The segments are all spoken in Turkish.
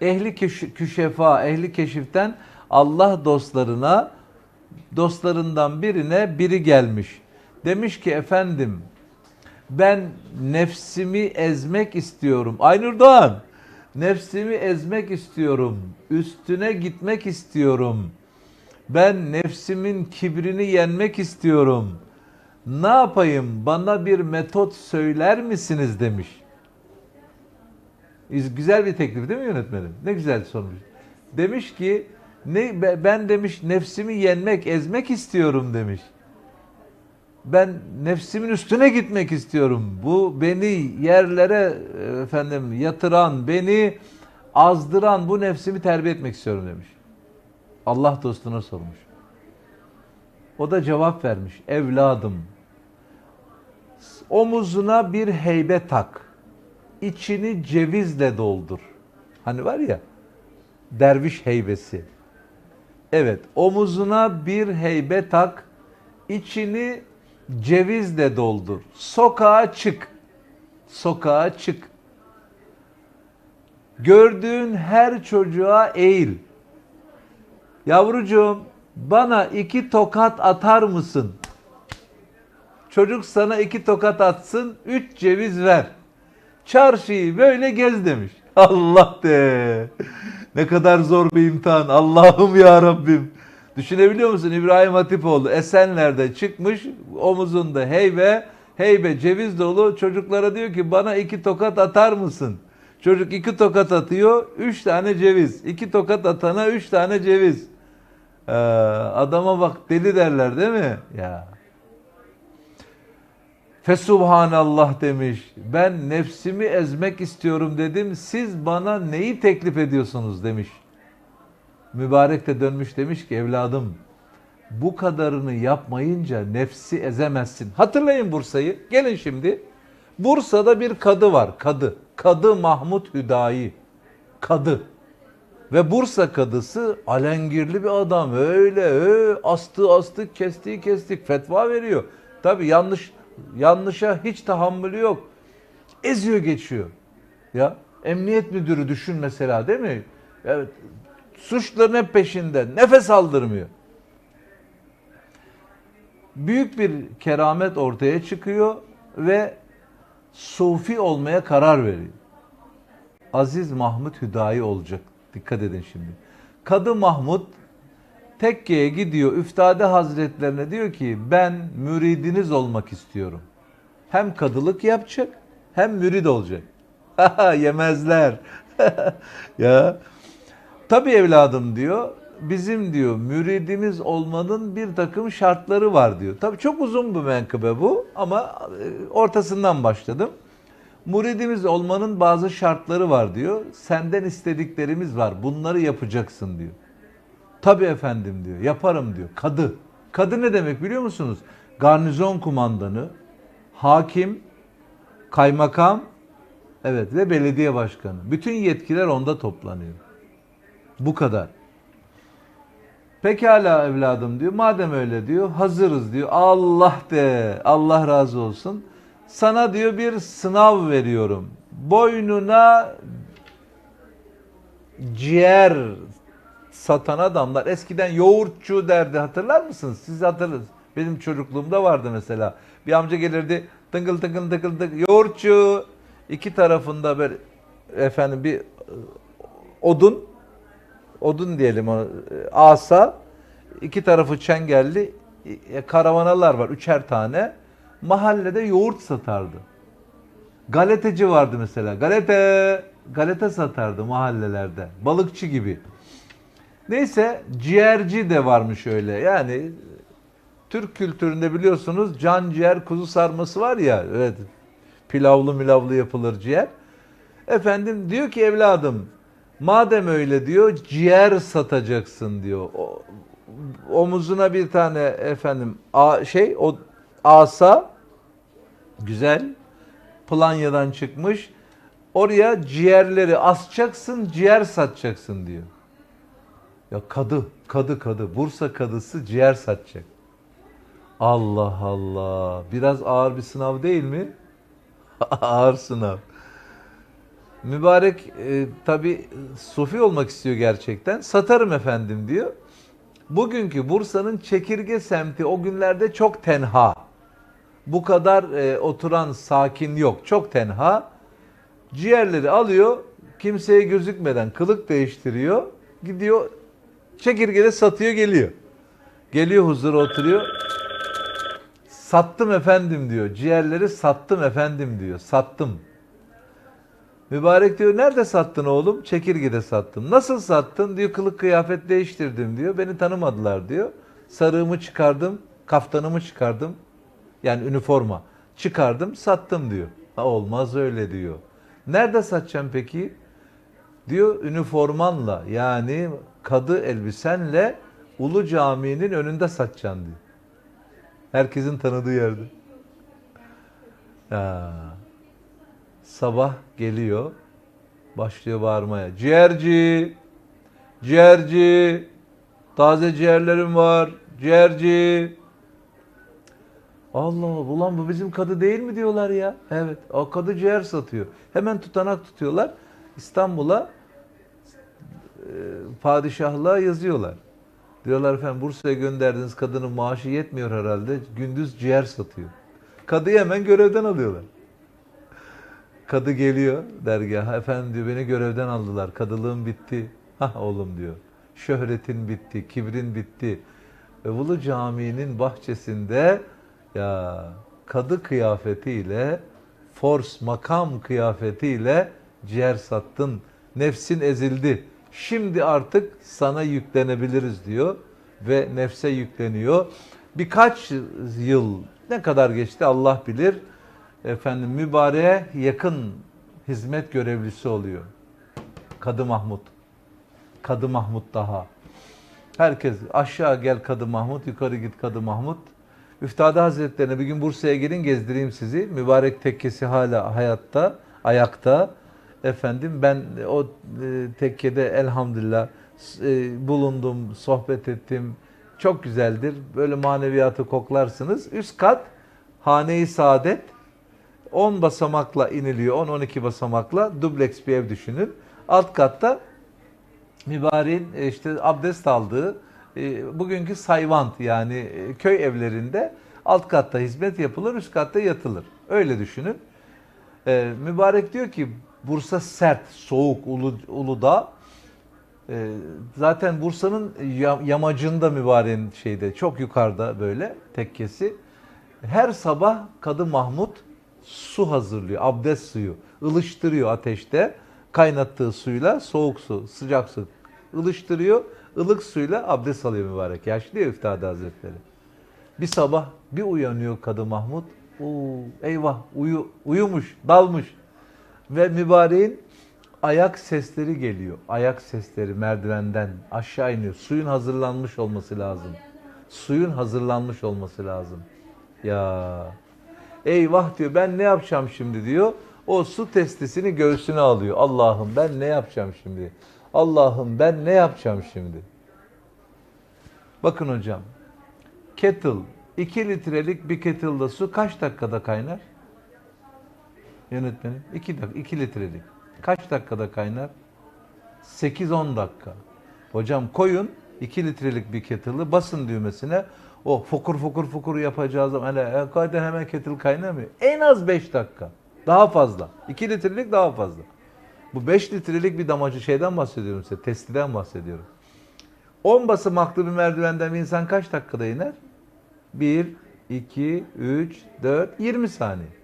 ehli küş- küşefa, ehli keşiften Allah dostlarına dostlarından birine biri gelmiş. Demiş ki efendim ben nefsimi ezmek istiyorum. Aynur Doğan nefsimi ezmek istiyorum. Üstüne gitmek istiyorum. Ben nefsimin kibrini yenmek istiyorum. Ne yapayım? Bana bir metot söyler misiniz demiş. Güzel bir teklif değil mi yönetmenim? Ne güzel sormuş. Demiş ki ne be- ben demiş nefsimi yenmek, ezmek istiyorum demiş. Ben nefsimin üstüne gitmek istiyorum. Bu beni yerlere efendim yatıran, beni azdıran bu nefsimi terbiye etmek istiyorum demiş. Allah dostuna sormuş. O da cevap vermiş. Evladım omuzuna bir heybe tak. İçini cevizle doldur. Hani var ya derviş heybesi. Evet omuzuna bir heybe tak. içini cevizle doldur. Sokağa çık. Sokağa çık. Gördüğün her çocuğa eğil. Yavrucuğum bana iki tokat atar mısın? Çocuk sana iki tokat atsın, üç ceviz ver. Çarşıyı böyle gez demiş. Allah de. Ne kadar zor bir imtihan. Allah'ım ya Rabbim. Düşünebiliyor musun İbrahim Hatipoğlu Esenler'de çıkmış omuzunda heybe, heybe ceviz dolu çocuklara diyor ki bana iki tokat atar mısın? Çocuk iki tokat atıyor, üç tane ceviz. İki tokat atana üç tane ceviz. Ee, adama bak deli derler değil mi? Ya. Fesubhanallah demiş. Ben nefsimi ezmek istiyorum dedim. Siz bana neyi teklif ediyorsunuz demiş. Mübarek de dönmüş demiş ki evladım bu kadarını yapmayınca nefsi ezemezsin. Hatırlayın Bursa'yı. Gelin şimdi. Bursa'da bir kadı var. Kadı. Kadı Mahmut Hüdayi. Kadı. Ve Bursa kadısı alengirli bir adam. Öyle öyle astığı astık, kestiği kestik fetva veriyor. Tabi yanlış yanlışa hiç tahammülü yok. Eziyor geçiyor. Ya emniyet müdürü düşün mesela değil mi? Evet. Suçların hep peşinde. Nefes aldırmıyor. Büyük bir keramet ortaya çıkıyor ve sufi olmaya karar veriyor. Aziz Mahmut Hüdayi olacak. Dikkat edin şimdi. Kadı Mahmut tekkeye gidiyor Üftade Hazretlerine diyor ki ben müridiniz olmak istiyorum. Hem kadılık yapacak hem mürid olacak. Yemezler. ya. Tabii evladım diyor. Bizim diyor müridimiz olmanın bir takım şartları var diyor. Tabii çok uzun bir menkıbe bu ama e, ortasından başladım. Muridimiz olmanın bazı şartları var diyor. Senden istediklerimiz var. Bunları yapacaksın diyor. Tabii efendim diyor. Yaparım diyor. Kadı. Kadı ne demek biliyor musunuz? Garnizon kumandanı, hakim, kaymakam, evet ve belediye başkanı. Bütün yetkiler onda toplanıyor. Bu kadar. Pekala evladım diyor. Madem öyle diyor, hazırız diyor. Allah de, Allah razı olsun. Sana diyor bir sınav veriyorum. Boynuna ciğer satan adamlar eskiden yoğurtçu derdi hatırlar mısınız? Siz hatırladınız. Benim çocukluğumda vardı mesela. Bir amca gelirdi tıngıl tıngıl tıngıl tıngıl yoğurtçu iki tarafında böyle efendim bir e, odun odun diyelim o e, asa iki tarafı çengelli e, karavanalar var üçer tane mahallede yoğurt satardı. Galeteci vardı mesela. Galete galete satardı mahallelerde. Balıkçı gibi. Neyse ciğerci de varmış öyle. Yani Türk kültüründe biliyorsunuz can ciğer kuzu sarması var ya. Evet. Pilavlı milavlı yapılır ciğer. Efendim diyor ki evladım madem öyle diyor ciğer satacaksın diyor. O, omuzuna bir tane efendim a, şey o asa güzel Planya'dan çıkmış. Oraya ciğerleri asacaksın, ciğer satacaksın diyor. Ya kadı, kadı kadı. Bursa kadısı ciğer satacak. Allah Allah. Biraz ağır bir sınav değil mi? ağır sınav. Mübarek e, tabi sufi olmak istiyor gerçekten. Satarım efendim diyor. Bugünkü Bursa'nın çekirge semti o günlerde çok tenha. Bu kadar e, oturan sakin yok. Çok tenha. Ciğerleri alıyor. Kimseye gözükmeden kılık değiştiriyor. Gidiyor çekirgede satıyor geliyor. Geliyor huzura oturuyor. Sattım efendim diyor. Ciğerleri sattım efendim diyor. Sattım. Mübarek diyor nerede sattın oğlum? Çekirgede sattım. Nasıl sattın? Diyor kılık kıyafet değiştirdim diyor. Beni tanımadılar diyor. Sarığımı çıkardım, kaftanımı çıkardım. Yani üniforma. Çıkardım, sattım diyor. Ha, olmaz öyle diyor. Nerede satacağım peki? Diyor üniformanla yani kadı elbisenle Ulu Cami'nin önünde satacaksın diyor. Herkesin tanıdığı yerde. Ya. Sabah geliyor. Başlıyor bağırmaya. Ciğerci! Ciğerci! Taze ciğerlerim var. Ciğerci! Allah Allah ulan bu bizim kadı değil mi diyorlar ya. Evet o kadı ciğer satıyor. Hemen tutanak tutuyorlar. İstanbul'a e, padişahlığa yazıyorlar. Diyorlar efendim Bursa'ya gönderdiğiniz kadının maaşı yetmiyor herhalde. Gündüz ciğer satıyor. Kadıyı hemen görevden alıyorlar. Kadı geliyor dergaha. Efendim diyor beni görevden aldılar. Kadılığım bitti. Hah oğlum diyor. Şöhretin bitti, kibrin bitti. Ulu Camii'nin bahçesinde ya kadı kıyafetiyle, force makam kıyafetiyle ciğer sattın. Nefsin ezildi. Şimdi artık sana yüklenebiliriz diyor ve nefse yükleniyor. Birkaç yıl ne kadar geçti Allah bilir. Efendim mübareğe yakın hizmet görevlisi oluyor. Kadı Mahmut. Kadı Mahmut daha. Herkes aşağı gel Kadı Mahmut, yukarı git Kadı Mahmut. Üftade Hazretlerine bir gün Bursa'ya gelin gezdireyim sizi. Mübarek tekkesi hala hayatta, ayakta. Efendim ben o e, tekkede elhamdülillah e, bulundum, sohbet ettim. Çok güzeldir. Böyle maneviyatı koklarsınız. Üst kat Hane-i Saadet 10 basamakla iniliyor. 10-12 basamakla dubleks bir ev düşünün. Alt katta mübareğin e, işte abdest aldığı bugünkü sayvant yani köy evlerinde alt katta hizmet yapılır, üst katta yatılır. Öyle düşünün. Mübarek diyor ki Bursa sert, soğuk, Ulu, Uludağ. E, zaten Bursa'nın ya- yamacında mübareğin şeyde çok yukarıda böyle tekkesi. Her sabah Kadı Mahmut su hazırlıyor, abdest suyu. ılıştırıyor ateşte. Kaynattığı suyla soğuk su, sıcak su ılıştırıyor. ılık suyla abdest alıyor mübarek. Yaşlı ya Üftade Hazretleri. Bir sabah bir uyanıyor Kadı Mahmut. Oo, eyvah uyu, uyumuş, dalmış. Ve mübareğin ayak sesleri geliyor. Ayak sesleri merdivenden aşağı iniyor. Suyun hazırlanmış olması lazım. Suyun hazırlanmış olması lazım. Ya eyvah diyor ben ne yapacağım şimdi diyor. O su testisini göğsüne alıyor. Allah'ım ben ne yapacağım şimdi? Allah'ım ben ne yapacağım şimdi? Bakın hocam. Kettle 2 litrelik bir kettle'da su kaç dakikada kaynar? Yönetmenim 2 dakika 2 litrelik. Kaç dakikada kaynar? 8-10 dakika. Hocam koyun 2 litrelik bir kettle'ı basın düğmesine o fokur fokur fokur yapacağız hele hakikaten hemen kettle kaynamıyor. En az 5 dakika. Daha fazla. 2 litrelik daha fazla. Bu 5 litrelik bir damacı şeyden bahsediyorum size. Testiden bahsediyorum. 10 basamaklı bir merdivenden bir insan kaç dakikada iner? 1, 2, 3, 4, 20 saniye.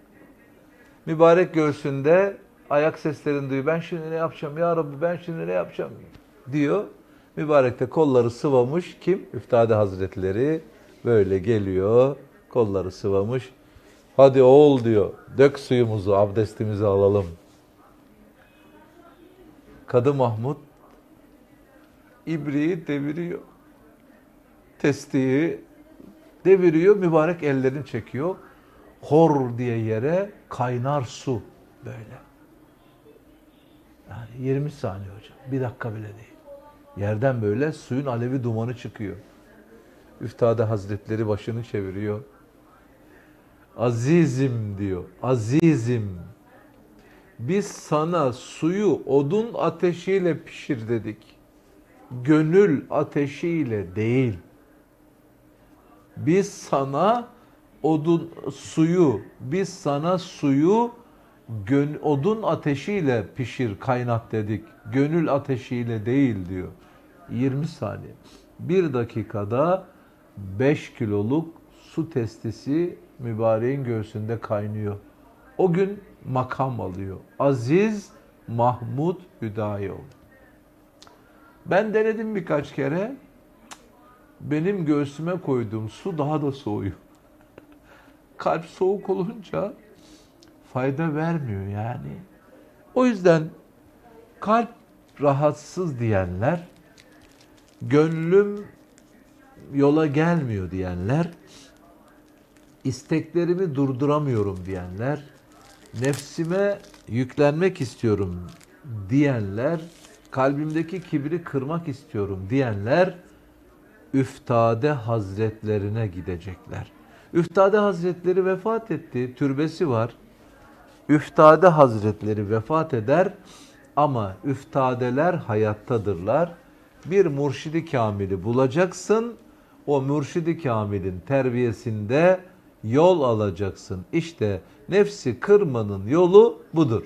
Mübarek göğsünde ayak seslerini duyuyor. Ben şimdi ne yapacağım ya Rabbi ben şimdi ne yapacağım diyor. Mübarek de kolları sıvamış. Kim? Üftade Hazretleri böyle geliyor. Kolları sıvamış. Hadi oğul diyor. Dök suyumuzu, abdestimizi alalım. Kadı Mahmut ibriği deviriyor. Testiyi deviriyor. Mübarek ellerini çekiyor. Hor diye yere kaynar su böyle. Yani 20 saniye hocam. Bir dakika bile değil. Yerden böyle suyun alevi dumanı çıkıyor. Üftade Hazretleri başını çeviriyor. Azizim diyor. Azizim. Biz sana suyu odun ateşiyle pişir dedik. Gönül ateşiyle değil. Biz sana odun suyu, biz sana suyu gön, odun ateşiyle pişir, kaynat dedik. Gönül ateşiyle değil diyor. 20 saniye. Bir dakikada 5 kiloluk su testisi mübareğin göğsünde kaynıyor. O gün makam alıyor. Aziz Mahmud Hüdayoğlu. Ben denedim birkaç kere. Benim göğsüme koyduğum su daha da soğuyor. Kalp soğuk olunca fayda vermiyor yani. O yüzden kalp rahatsız diyenler, gönlüm yola gelmiyor diyenler, isteklerimi durduramıyorum diyenler, nefsime yüklenmek istiyorum diyenler, kalbimdeki kibri kırmak istiyorum diyenler, Üftade Hazretlerine gidecekler. Üftade Hazretleri vefat etti, türbesi var. Üftade Hazretleri vefat eder ama üftadeler hayattadırlar. Bir mürşidi kamili bulacaksın. O mürşidi kamilin terbiyesinde yol alacaksın. İşte nefsi kırmanın yolu budur.